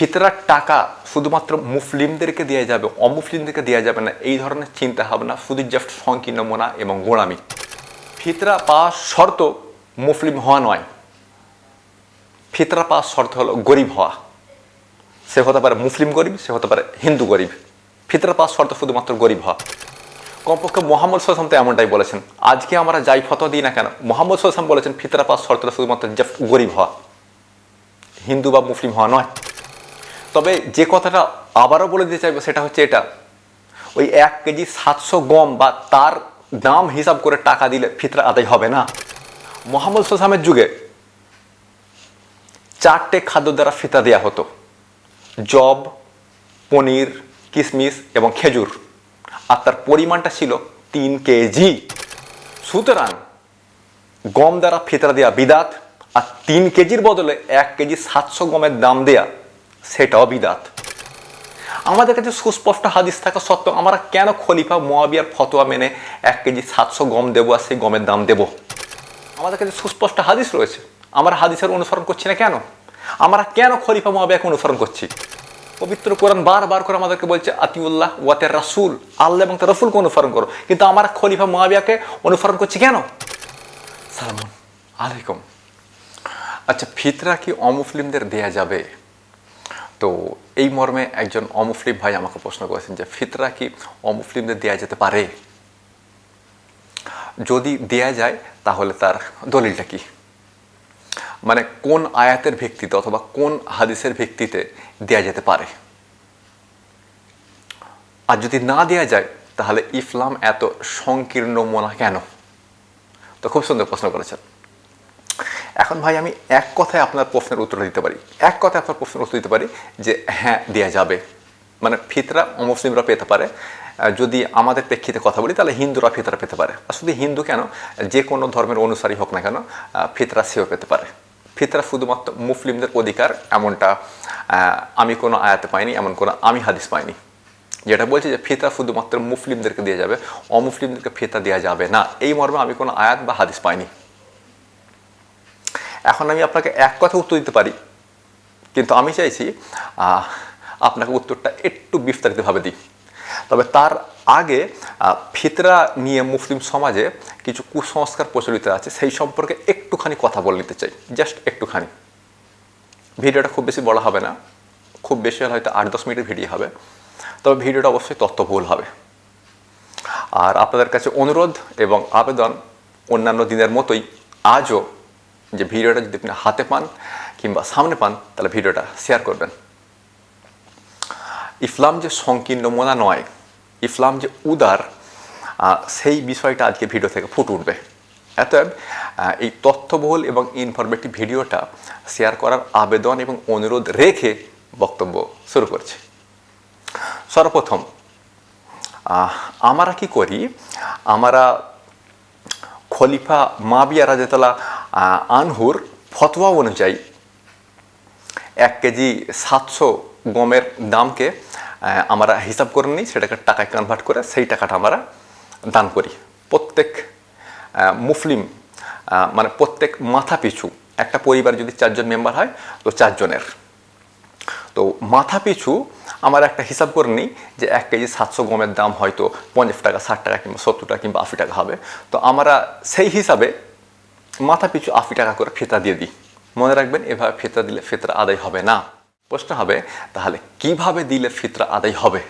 ফিতরার টাকা শুধুমাত্র মুসলিমদেরকে দেওয়া যাবে অমুসলিমদেরকে দেওয়া যাবে না। এই ধরনের চিন্তা ভাবনা শুধু জাস্ট সংকীর্ণ মোনা এবং গোড়ামি ফিতরা পাওয়ার শর্ত মুসলিম হওয়া নয়। ফিতরা পাওয়ার শর্ত হলো গরিব হওয়া। সে হতে পারে মুসলিম গরিব, সে হতে পারে হিন্দু গরিব। ফিতরা পাওয়ার শর্ত শুধুমাত্র গরিব হওয়া। কমপক্ষে মোহাম্মদ সাল্লাম তো এমনটাই বলেছেন, আজকে আমরা যাই ফটো দিই না কেন? মোহাম্মদ সাল্লাম বলেছেন, ফিতরা পাওয়ার শর্তটা শুধুমাত্র জাস্ট গরিব হওয়া। হিন্দু বা মুসলিম হওয়া নয়। তবে যে কথাটা আবারও বলে দিতে চাইব সেটা হচ্ছে এটা। ওই এক কেজি সাতশো গম বা তার দাম হিসাব করে টাকা দিলে ফিতরা আদায় হবে না। মোহাম্মদ সোসামের যুগে চারটে খাদ্য দ্বারা ফিতা দেওয়া হতো। জব, পনির কিশমিশ এবং খেজুর। আর তার পরিমাণটা ছিল তিন কেজি। সুতরাং গম দ্বারা ফিতরা দেওয়া বিদাত আর তিন কেজির বদলে এক কেজি সাতশো গমের দাম দেয়া সেটাও বিদাত আমাদের কাছে সুস্পষ্ট হাদিস থাকা সত্ত্বেও আমরা কেন খলিফা মোয়াবিয়ার ফতোয়া মেনে এক কেজি সাতশো গম দেবো আর সেই গমের দাম দেবো? আমাদের কাছে সুস্পষ্ট হাদিস রয়েছে। আমরা হাদিসের অনুসরণ করছি না কেন? আমরা কেন খলিফা মোয়াবিয়াকে অনুসরণ করছি? পবিত্র কোরআন বারবার করে আমাদেরকে বলছে, আতিউল্লাহ ওয়াতের রাসুল। আল্লাহ এবং তার রসুলকে অনুসরণ করো। কিন্তু আমরা খলিফা মোয়াবিয়াকে অনুসরণ করছি কেন? সালাম আলাইকুম। আচ্ছা ফিতরা কি অমুসলিমদের দেয়া যাবে? তো এই মর্মে একজন অমুসলিম ভাই আমাকে প্রশ্ন করেছেন যে, ফিতরা কি অমুসলিমদের দেয়া যেতে পারে? যদি দেয়া যায়, তাহলে তার দলিলটা কি? মানে কোন আয়াতের ভিত্তিতে অথবা কোন হাদিসের ভিত্তিতে দেয়া যেতে পারে? আর যদি না দেয়া যায়, তাহলে ইসলাম এত সংকীর্ণ মনা কেন? তো খুব সুন্দর প্রশ্ন করেছেন। এখন ভাই, আমি এক কথায় আপনার প্রশ্নের উত্তর দিতে পারি। এক কথায় আপনার প্রশ্নের উত্তর দিতে পারি যে হ্যাঁ দেওয়া যাবে। মানে ফিতরা অমুসলিমরা পেতে পারে। যদি আমাদের প্রেক্ষিতে কথা বলি, তাহলে হিন্দুরা ফিতরা পেতে পারে। আর শুধু হিন্দু কেন? যে কোনো ধর্মের অনুসারী হোক না কেন ফিতরা সেও পেতে পারে। ফিতরা শুধুমাত্র মুসলিমদের অধিকার এমনটা আমি কোনো আয়াতে পাইনি, এমন কোনো আমি হাদিস পাইনি। যেটা বলছে যে, ফিতরা শুধুমাত্র মুসলিমদেরকে দেওয়া যাবে, অমুসলিমদেরকে ফিতা দেওয়া যাবে না। এই মর্মে আমি কোনো আয়াত বা হাদিস পাইনি। এখন আমি আপনাকে এক কথা উত্তর দিতে পারি। কিন্তু আমি চাইছি আপনাকে উত্তরটা একটু বিস্তারিতভাবে দিই। তবে তার আগে ফিতরা নিয়ে মুসলিম সমাজে কিছু কুসংস্কার প্রচলিত আছে, সেই সম্পর্কে একটুখানি কথা বলে নিতে চাই। জাস্ট একটুখানি। ভিডিওটা খুব বেশি বড় হবে না। খুব বেশি হলে হয়তো আট দশ মিনিটের ভিডিও হবে। তবে ভিডিওটা অবশ্যই তথ্যবহুল হবে। আর আপনাদের কাছে অনুরোধ এবং আবেদন অন্যান্য দিনের মতোই আজও যে ভিডিওটা যদি আপনি হাতে পান কিংবা সামনে পান, তাহলে ভিডিওটা শেয়ার করবেন। ইসলাম যে সংকীর্ণ মনা নয়, ইসলাম যে উদার সেই বিষয়টা আজকে ভিডিও থেকে ফুটে উঠবে। অতএব এই তথ্যবহুল এবং ইনফরমেটিভ ভিডিওটা শেয়ার করার আবেদন এবং অনুরোধ রেখে বক্তব্য শুরু করছি। সর্বপ্রথম আমরা কি করি? আমরা খলিফা মাবিয়া রাজাতলা আনহুর ফতোয়া অনুযায়ী এক কেজি সাতশো গমের দামকে আমরা হিসাব করে নিই, সেটাকে টাকায় কনভার্ট করে সেই টাকাটা আমরা দান করি। প্রত্যেক মুসলিম মানে প্রত্যেক মাথা পিছু একটা পরিবার যদি চারজন মেম্বার হয়, তো চারজনের। তো মাথা পিছু আমার একটা হিসাব করে নিই যে এক কেজি সাতশো গমের দাম হয়তো পঞ্চাশ টাকা, ষাট টাকা কিংবা সত্তর টাকা কিংবা আশি টাকা হবে। তো আমরা সেই হিসাবে মাথা পিছু আশি টাকা করে ফিতা দিয়ে দিই। মনে রাখবেন, এভাবে ফিতরা দিলে ফিতরা আদায় হবে না। প্রশ্ন হবে, তাহলে কীভাবে দিলে ফিতরা আদায় হবে?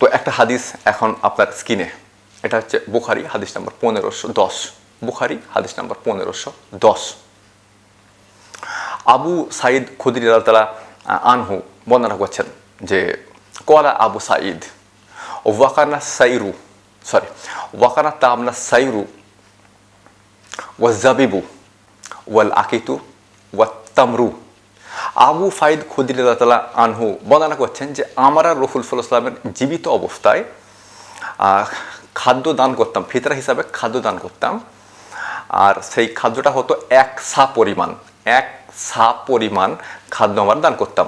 তো একটা হাদিস এখন আপনার স্কিনে এটা হচ্ছে বুখারি, হাদিস নাম্বার পনেরোশো দশ। বুখারি, হাদিস নাম্বার পনেরোশো দশ। আবু সাইদ খুদরি তালা আনহু বর্ণনা করছেন যে কলা আবু সাইদ ওয়াকানা সাইরু, সরি ওয়াকানা তামনা সাইরু ওয়াজাবিবু ওয়াল আকিতু ওয়াত্তামরু আবু ফাইদ খুদরি তালা আনহু বর্ণনা করছেন যে, আমরা রফুল সাল্লামের জীবিত অবস্থায় খাদ্য দান করতাম, ফিতরা হিসাবে খাদ্য দান করতাম। আর সেই খাদ্যটা হতো এক সা পরিমাণ, এক সা পরিমাণ খাদ্য আমরা দান করতাম।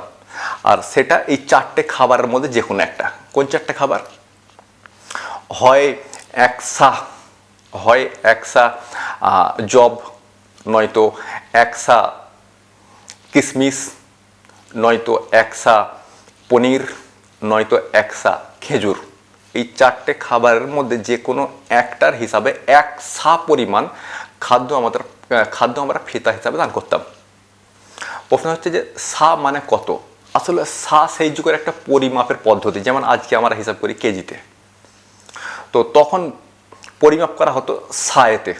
আর সেটা এই চারটে খাবারের মধ্যে যে কোনো একটা। কোন চারটে খাবার? হয় এক সা হয় একসা জব নয়তো এক সা কিশমিশ নয়তো একসা পনির, নয়তো একসা খেজুর। এই চারটে খাবারের মধ্যে যে কোনো একটার হিসাবে এক সা পরিমাণ খাদ্য আমাদের খাদ্য আমরা ফিতা হিসাবে দান করতাম। প্রশ্ন হচ্ছে যে সা মানে কত? আসলে সা সেই যুগের একটা পরিমাপের পদ্ধতি, যেমন আজকে আমরা হিসাব করি কেজিতে। তো তখন পরিমাপ করা হতো সায়েতে।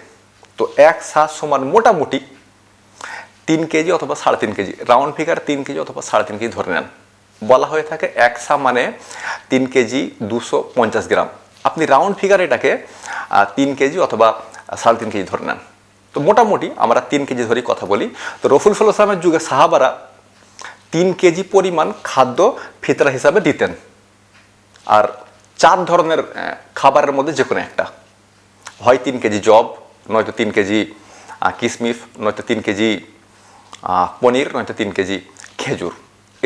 তো এক সা সমান মোটামুটি তিন কেজি অথবা সাড়ে তিন কেজি। রাউন্ড ফিগার তিন কেজি অথবা সাড়ে তিন কেজি ধরে নেন। বলা হয়ে থাকে এক সা মানে তিন কেজি দুশো পঞ্চাশ গ্রাম। আপনি রাউন্ড ফিগার এটাকে তিন কেজি অথবা সাড়ে তিন কেজি ধরে নেন। তো মোটামুটি আমরা তিন কেজি ধরেই কথা বলি। তো রফুল সাল্লামের যুগে সাহাবারা তিন কেজি পরিমাণ খাদ্য ফিতরা হিসাবে দিতেন। আর চার ধরনের খাবারের মধ্যে যে কোনো একটা। হয় তিন কেজি জব, নয়তো তিন কেজি কিশমিশ নয়তো তিন কেজি পনির, নয়তো তিন কেজি খেজুর।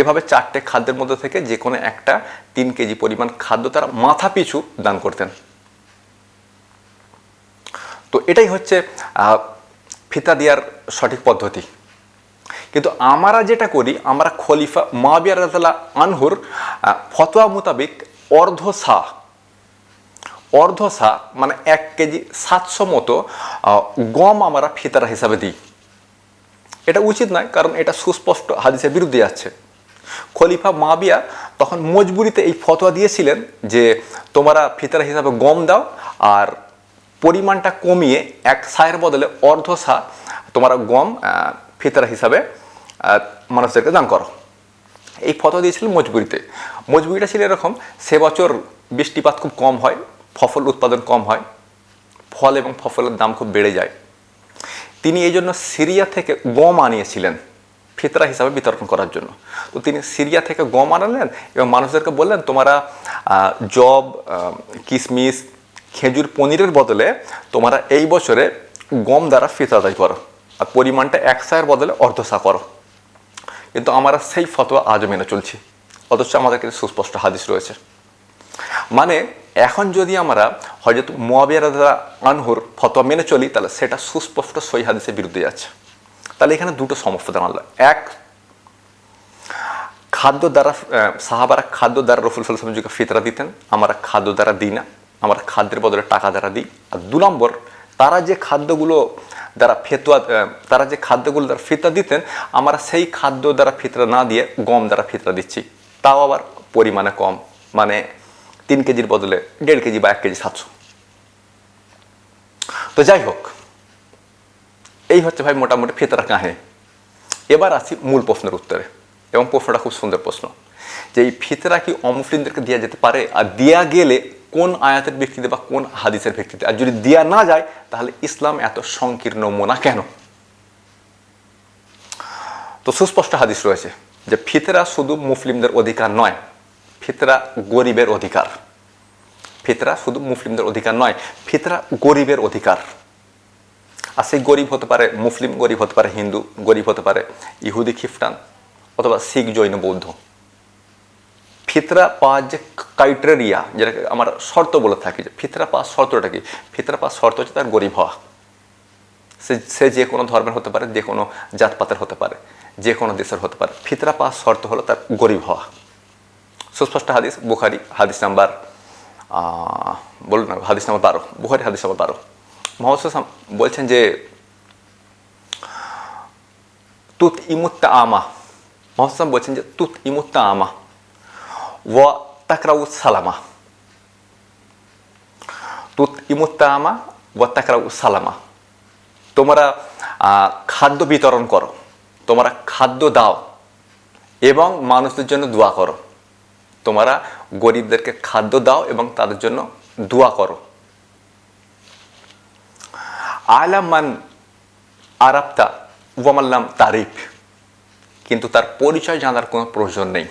এভাবে চারটে খাদ্যের মধ্যে থেকে যে কোনো একটা তিন কেজি পরিমাণ খাদ্য তারা মাথা পিছু দান করতেন। তো এটাই হচ্ছে ফিতা দেওয়ার সঠিক পদ্ধতি। কিন্তু আমরা যেটা করি, আমরা খলিফা মাবিয়া রাজাল্লাহ আনহুর ফতোয়া মোতাবেক অর্ধ সা অর্ধ সা মানে এক কেজি সাতশো মতো গম আমরা ফিতারা হিসাবে দিই। এটা উচিত নয়, কারণ এটা সুস্পষ্ট হাদিসের বিরুদ্ধে যাচ্ছে খলিফা মাবিয়া তখন মজবুরিতে এই ফতোয়া দিয়েছিলেন যে, তোমরা ফিতারা হিসাবে গম দাও, আর পরিমাণটা কমিয়ে এক সায়ের বদলে অর্ধ সা তোমরা গম ফিতরা হিসাবে মানুষদেরকে দান করো। এই ফটো দিয়েছিলেন মজবুরিতে। মজবুরিটা ছিল এরকম, সে বছর বৃষ্টিপাত খুব কম হয় ফসল উৎপাদন কম হয়, ফল এবং ফসলের দাম খুব বেড়ে যায়। তিনি এই জন্য সিরিয়া থেকে গম আনিয়েছিলেন ফিতরা হিসাবে বিতরণ করার জন্য। তো তিনি সিরিয়া থেকে গম আনালেন এবং মানুষদেরকে বললেন, তোমরা জব কিশমিশ খেজুর, পনিরের বদলে তোমরা এই বছরে গম দ্বারা ফিতরা করো আর পরিমাণটা এক সায়ের বদলে অর্ধসা করো। কিন্তু আমরা সেই ফতোয়া আজও মেনে চলছি। অথচ আমাদের কাছে সুস্পষ্ট হাদিস রয়েছে। মানে এখন যদি আমরা হয়তো মোয়াবিয়া রাজা আনহুর ফতোয়া মেনে চলি, তাহলে সেটা সুস্পষ্ট সই হাদিসের বিরুদ্ধে যাচ্ছে তাহলে এখানে দুটো সমস্যা দাঁড়াল এক, খাদ্য দ্বারা সাহাবারা খাদ্য দ্বারা রফুল সাল্লাম যুগে ফিতরা দিতেন, আমরা খাদ্য দ্বারা দিই না, আমরা খাদ্যের বদলে টাকা দ্বারা দিই। আর দু নম্বর, তারা যে খাদ্যগুলো দ্বারা ফেতুয়া তারা যে খাদ্যগুলো দ্বারা ফিতরা দিতেন, আমরা সেই খাদ্য দ্বারা ফিতরা না দিয়ে গম দ্বারা ফিতরা দিচ্ছি। তাও আবার পরিমাণে কম। মানে তিন কেজির বদলে দেড় কেজি বা এক কেজি সাতশো। তো যাই হোক, এই হচ্ছে ভাই মোটামুটি ফিতরা কাহে এবার আসি মূল প্রশ্নের উত্তরে, এবং প্রশ্নটা খুব সুন্দর প্রশ্ন। যে এই ফিতরা কি অমুসলিমদেরকে দেওয়া যেতে পারে? আর দেয়া গেলে কোন আয়াতের ভিত্তিতে বা কোন হাদিসের ভিত্তিতে? আর যদি দেয়া না যায়, তাহলে ইসলাম এত সংকীর্ণ মোনা কেন? তো সুস্পষ্ট হাদিস রয়েছে যে ফিতরা শুধু মুসলিমদের অধিকার নয় ফিতরা গরিবের অধিকার। ফিতরা শুধু মুসলিমদের অধিকার নয়, ফিতরা গরিবের অধিকার। আর সেই গরিব হতে পারে মুসলিম, গরিব হতে পারে হিন্দু, গরিব হতে পারে ইহুদি, খ্রিস্টান অথবা শিখ, জৈন, বৌদ্ধ। ফিতরা পাওয়ার যে ক্রাইটেরিয়া, যেটাকে আমরা শর্ত বলে থাকি, যে ফিতরা পাওয়ার শর্তটা কি? ফিতরা পাওয়ার শর্ত হচ্ছে তার গরিব হওয়া। সে সে যে কোনো ধর্মের হতে পারে, যে কোনো জাতপাতের হতে পারে, যে কোনো দেশের হতে পারে। ফিতরা পাওয়ার শর্ত হলো তার গরিব হওয়া। সুস্পষ্ট হাদিস, বুখারি, হাদিস নাম্বার বলুন না, হাদিস নাম্বার বারো, বুখারি হাদিস নাম্বার বারো। মোহাম্মদ বলছেন যে তুত ইমুত্তা আমা মোহাম্মদ বলছেন যে তুত ইমুত্তা আমা ওয়া তাকরাউ সালামা। তুত ইমুত্তা আমা ওয়া তাকরাউ সালামা। তোমরা খাদ্য বিতরণ করো, তোমরা খাদ্য দাও, এবং মানুষদের জন্য দোয়া করো। তোমরা গরিবদেরকে খাদ্য দাও এবং তাদের জন্য দোয়া করো। আলামান আরাপ্তা ওয়ামাল্লাম তারিফ। কিন্তু তার পরিচয় জানার কোনো প্রয়োজন নেই।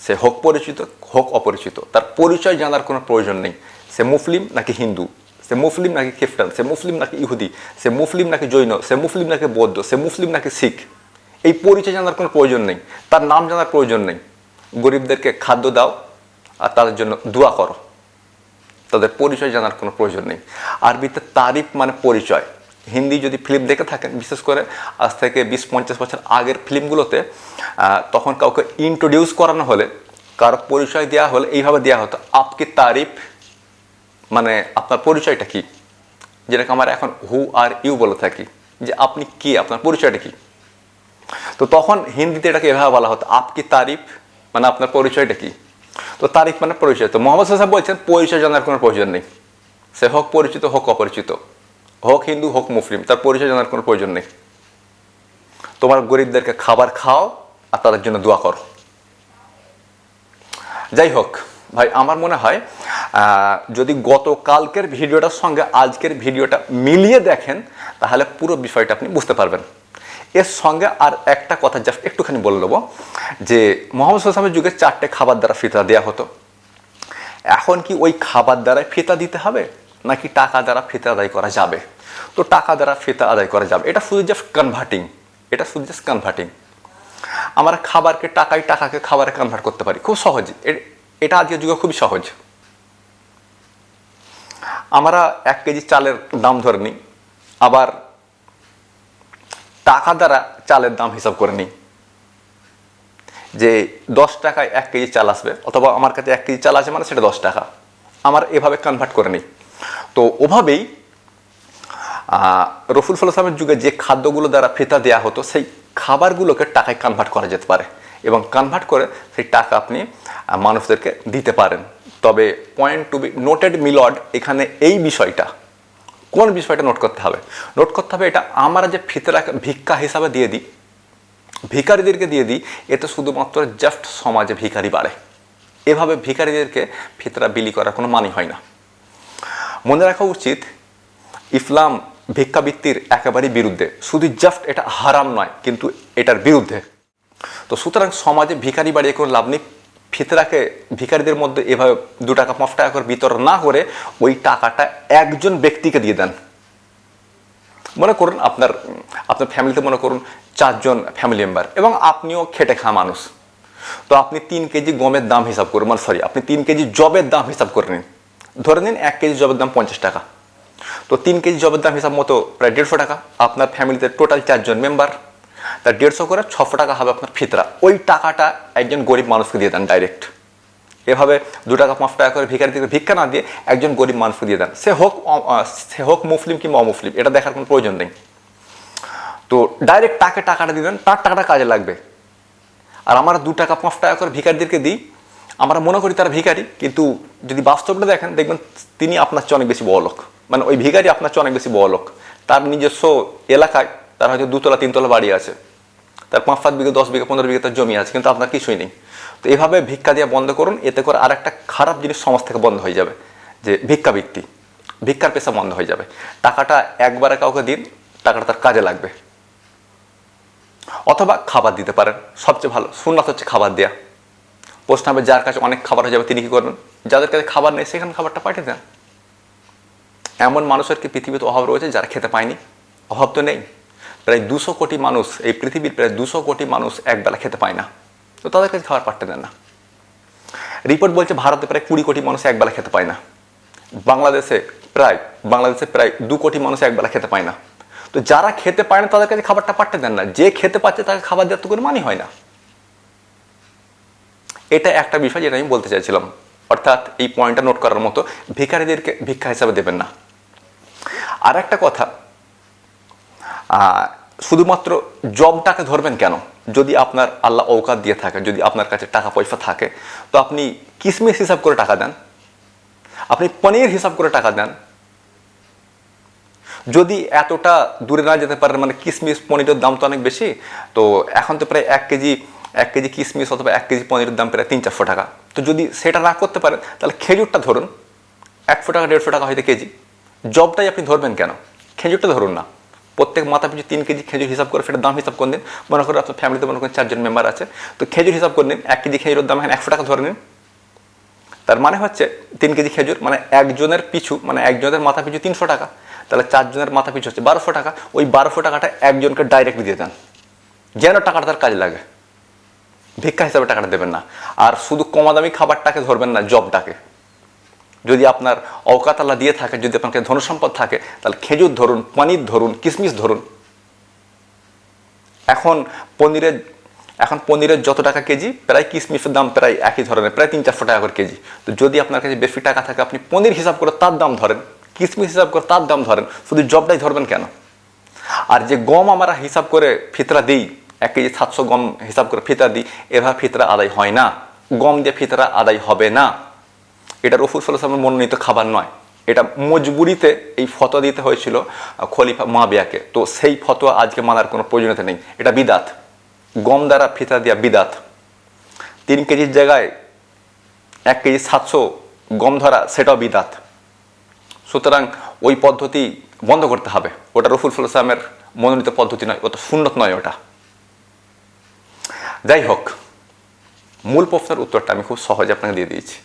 সে হোক পরিচিত, হোক অপরিচিত। তার পরিচয় জানার কোনো প্রয়োজন নেই। সে মুসলিম নাকি হিন্দু? সে মুসলিম নাকি খ্রিস্টান? সে মুসলিম নাকি ইহুদি? সে মুসলিম নাকি জৈন? সে মুসলিম নাকি বৌদ্ধ? সে মুসলিম নাকি শিখ? এই পরিচয় জানার কোনো প্রয়োজন নেই। তার নাম জানার প্রয়োজন নেই। গরিবদেরকে খাদ্য দাও আর তাদের জন্য দোয়া করো। তাদের পরিচয় জানার কোনো প্রয়োজন নেই। আরবিতে তারিফ মানে পরিচয়। হিন্দি যদি ফিল্ম দেখে থাকেন, বিশেষ করে আজ থেকে বিশ পঞ্চাশ বছর আগের ফিল্মগুলোতে তখন কাউকে ইন্ট্রোডিউস করানো হলে, কারও পরিচয় দেওয়া হলে এইভাবে দেওয়া হতো, আপকি তারিফ? মানে আপনার পরিচয়টা কী? যেটাকে আমরা এখন হু আর ইউ বলে থাকি। যে আপনি কি? আপনার পরিচয়টা কি? তো তখন হিন্দিতে এটাকে এভাবে বলা হতো, আপকি তারিফ? মানে আপনার পরিচয়টা কি? তো তারিখ মানে পরিচয়। তো মোহাম্মদ সাহেব বলছেন, পরিচয় জানার কোনো প্রয়োজন নেই। সে হোক পরিচিত, হোক অপরিচিত। হোক হিন্দু, হোক মুসলিম, তার পরিচয় জানার কোনো প্রয়োজন নেই। তোমার গরিবদেরকে খাবার খাও আর তাদের জন্য দোয়া করো। যাই হোক, ভাই, আমার মনে হয় যদি গতকালকের ভিডিওটার সঙ্গে আজকের ভিডিওটা মিলিয়ে দেখেন, তাহলে পুরো বিষয়টা আপনি বুঝতে পারবেন। এর সঙ্গে আর একটা কথা জাস্ট একটুখানি বলে দেবো যে মোহাম্মদ সাল্লামের যুগে চারটে খাবার দ্বারা ফিতরা দেওয়া হতো। এখন কি ওই খাবার দ্বারাই ফিতা দিতে হবে, নাকি টাকা দ্বারা ফিতা আদায় করা যাবে? তো টাকা দ্বারা ফিতা আদায় করা যাবে। এটা শুধু জাস্ট কনভার্টিং এটা শুধু জাস্ট কনভার্টিং আমরা খাবারকে টাকায় টাকাকে খাবারে কনভার্ট করতে পারি, খুব সহজ। এটা আজকের যুগে খুবই সহজ। আমরা এক কেজি চালের দাম ধরে নিই, আবার টাকা দ্বারা চালের দাম হিসাব করে নিই। যে দশ টাকায় এক কেজি চাল আসবে অথবা আমার কাছে এক কেজি চাল আছে মানে সেটা দশ টাকা। আমার এভাবে কনভার্ট করে নিই। তো ওভাবেই আহ, রসুল সাল্লামের যুগে যে খাদ্যগুলো দ্বারা ফেতা দেওয়া হতো সেই খাবারগুলোকে টাকায় কনভার্ট করা যেতে পারে। এবং কনভার্ট করে সেই টাকা আপনি মানুষদেরকে দিতে পারেন। তবে পয়েন্ট টু বি নোটেড মিলড এখানে এই বিষয়টা কোন বিষয়টা নোট করতে হবে? নোট করতে হবে এটা আমরা যে ফিতরা ভিক্ষা হিসাবে দিয়ে দিই, ভিখারিদেরকে দিয়ে দিই এতে শুধুমাত্র জাস্ট সমাজে ভিখারি বাড়ে। এভাবে ভিখারিদেরকে ফিতরা বিলি করার কোনো মানে হয় না। মনে রাখা উচিত, ইসলাম ভিক্ষাবৃত্তির একেবারেই বিরুদ্ধে। শুধু জাস্ট এটা হারাম নয়, কিন্তু এটার বিরুদ্ধে। তো সুতরাং সমাজে ভিখারি বাড়িয়ে কোনো লাভ নেই। ফিতরাকে ভিখারিদের মধ্যে এভাবে দু টাকা পাঁচ টাকা করে বিতরণ না করে ওই টাকাটা একজন ব্যক্তিকে দিয়ে দেন। মনে করুন আপনার আপনার ফ্যামিলিতে মনে করুন চারজন ফ্যামিলি মেম্বার এবং আপনিও খেটে খাওয়া মানুষ। তো আপনি তিন কেজি গমের দাম হিসাব করুন মানে সরি আপনি তিন কেজি জবের দাম হিসাব করে নিন। ধরে নিন এক কেজি জবের দাম পঞ্চাশ টাকা। তো তিন কেজি জবের দাম হিসাব মতো প্রায় দেড়শো টাকা। আপনার ফ্যামিলিতে টোটাল চারজন মেম্বার তা দেড়শো করে ছশো টাকা হবে আপনার ফিতরা। ওই টাকাটা একজন গরিব মানুষকে দিয়ে দেন ডাইরেক্ট এভাবে দু টাকা, পাঁচ টাকা করে ভিখারি থেকে ভিক্ষা না দিয়ে একজন গরিব মানুষকে দিয়ে দেন। সে হোক সে হোক মুসলিম কিংবা অমুসলিম, এটা দেখার কোনো প্রয়োজন নেই। তো ডাইরেক্ট তাকে টাকাটা দিবেন তার টাকাটা কাজে লাগবে। আর আমরা দু টাকা, পাঁচ টাকা করে ভিখারিদেরকে দিই, আমরা মনে করি তারা ভিখারি, কিন্তু যদি বাস্তবটা দেখেন, দেখবেন তিনি আপনার চেয়ে অনেক বেশি বড় লোক। মানে ওই ভিখারি আপনার চেয়ে অনেক বেশি বড় লোক। তার নিজস্ব এলাকায় তার হয়তো দুতলা, তিনতলা বাড়ি আছে। তার পাঁচ, সাত বিঘা, দশ বিঘা, পনেরো বিঘা তার জমি আছে, কিন্তু আপনার কিছুই নেই। তো এভাবে ভিক্ষা দেওয়া বন্ধ করুন, এতে করে আর একটা খারাপ জিনিস সমাজ থেকে বন্ধ হয়ে যাবে, যে ভিক্ষা ভিক্ষাবৃত্তি ভিক্ষার পেশা বন্ধ হয়ে যাবে। টাকাটা একবারে কাউকে দিন, টাকাটা তার কাজে লাগবে। অথবা খাবার দিতে পারেন, সবচেয়ে ভালো, সুন্নাত হচ্ছে খাবার দেওয়া প্রশ্ন হবে, যার কাছে অনেক খাবার হয়ে যাবে, তিনি কি করবেন? যাদের কাছে খাবার নেই, সেখানে খাবারটা পাঠিয়ে দেন। এমন মানুষের কি পৃথিবীতে অভাব রয়েছে যারা খেতে পায়নি? অভাব তো নেই। প্রায় দুশো কোটি মানুষ, এই পৃথিবীর প্রায় দুশো কোটি মানুষ একবেলা খেতে পায় না। তো তাদের কাছে খাবার পাঠতে দেন না। রিপোর্ট বলছে ভারতে প্রায় কুড়ি কোটি মানুষ একবেলা খেতে পায় না। বাংলাদেশে প্রায় বাংলাদেশে প্রায় দু কোটি মানুষ একবেলা খেতে পায় না। তো যারা খেতে পায় না, তাদের কাছে খাবারটা পাঠতে দেন না। যে খেতে পাচ্ছে তাকে খাবার দেওয়ার তো কোনো মানে হয় না। এটা একটা বিষয় যেটা আমি বলতে চাইছিলাম। অর্থাৎ এই পয়েন্টটা নোট করার মতো ভিখারিদেরকে ভিক্ষা হিসাবে দেবেন না। আর একটা কথা শুধুমাত্র জবটাকে ধরবেন কেন? যদি আপনার আল্লাহ ঔকাত দিয়ে থাকে, যদি আপনার কাছে টাকা পয়সা থাকে, তো আপনি কিসমিস হিসাব করে টাকা দেন? আপনি পনির হিসাব করে টাকা দেন? যদি এতটা দূরে না যেতে পারেন মানে কিসমিস পনিরের দাম তো অনেক বেশি, তো এখন তো প্রায় এক কেজি এক কেজি কিসমিস অথবা এক কেজি পনিরের দাম প্রায় তিন, চারশো টাকা। তো যদি সেটা না করতে পারেন, তাহলে খেজুরটা ধরুন। একশো টাকা, দেড়শো টাকা হয়তো কেজি। জবটাই আপনি ধরবেন কেন? খেজুরটা ধরুন না। প্রত্যেক মাথা পিছু তিন কেজি খেজুর হিসাব করে, সেটার দাম হিসাব করে দিন মনে করেন আপনার ফ্যামিলিতে মনে করেন চারজন মেম্বার আছে। তো খেজুর হিসাব করে নিন, এক কেজি খেজুরের দাম এখন একশো টাকা ধরে নিন। তার মানে হচ্ছে তিন কেজি খেজুর মানে একজনের পিছু মানে একজনের মাথা পিছু তিনশো টাকা। তাহলে চারজনের মাথা পিছু হচ্ছে বারোশো টাকা। ওই বারোশো টাকাটা একজনকে ডাইরেক্ট দিয়ে দেন। যেন টাকাটা তার কাজে লাগে। ভিক্ষা হিসাবে টাকাটা দেবেন না। আর শুধু কমা দামি খাবারটাকে ধরবেন না, জবটাকে। যদি আপনার অকাত আল্লাহ দিয়ে থাকে, যদি আপনার কাছে ধনসম্পদ থাকে, তাহলে খেজুর ধরুন, পনির ধরুন কিশমিশ ধরুন। এখন পনিরের এখন পনিরের যত টাকা কেজি, প্রায় কিসমিসের দাম প্রায় একই ধরনের, প্রায় তিন, চারশো টাকা করে কেজি। তো যদি আপনার কাছে বেশি টাকা থাকে, আপনি পনির হিসাব করে তার দাম ধরেন, কিসমিস হিসাব করে তার দাম ধরেন, শুধু জবটাই ধরবেন কেন? আর যে গম আমরা হিসাব করে ফিতরা দিই, এক কেজি সাতশো গম হিসাব করে ফিতরা দিই, এভাবে ফিতরা আদায় হয় না। গম দিয়ে ফিতরা আদায় হবে না। এটা রফুল সাল্লামের মনোনীত খাবার নয়। এটা মজবুরিতে এই ফতোয়া দিতে হয়েছিল খলিফা মাবিয়াকে তো সেই ফতোয়া আজকে মানার কোনো প্রয়োজনীয়তা নেই। এটা বিদাত। গম দ্বারা ফিতা দিয়া বিদাত। তিন কেজির জায়গায় এক কেজি সাতশো গম ধরা, সেটাও বিদাত। সুতরাং ওই পদ্ধতি বন্ধ করতে হবে। ওটা রফুল সাল্লামের মনোনীত পদ্ধতি নয় ওটা সুন্নত নয় ওটা। যাই হোক, মূল প্রশ্নের উত্তরটা আমি খুব সহজে আপনাকে দিয়ে দিয়েছি।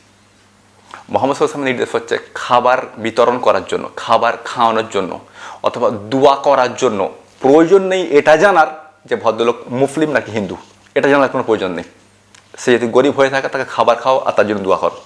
মোহাম্মদ সাল্লামের নির্দেশ হচ্ছে খাবার বিতরণ করার জন্য, খাবার খাওয়ানোর জন্য, অথবা দোয়া করার জন্য। প্রয়োজন নেই এটা জানার যে ভদ্রলোক মুসলিম নাকি হিন্দু, এটা জানার কোনো প্রয়োজন নেই। সে যদি গরিব হয়ে থাকে, তাকে খাবার খাও আর তার জন্য দোয়া করো।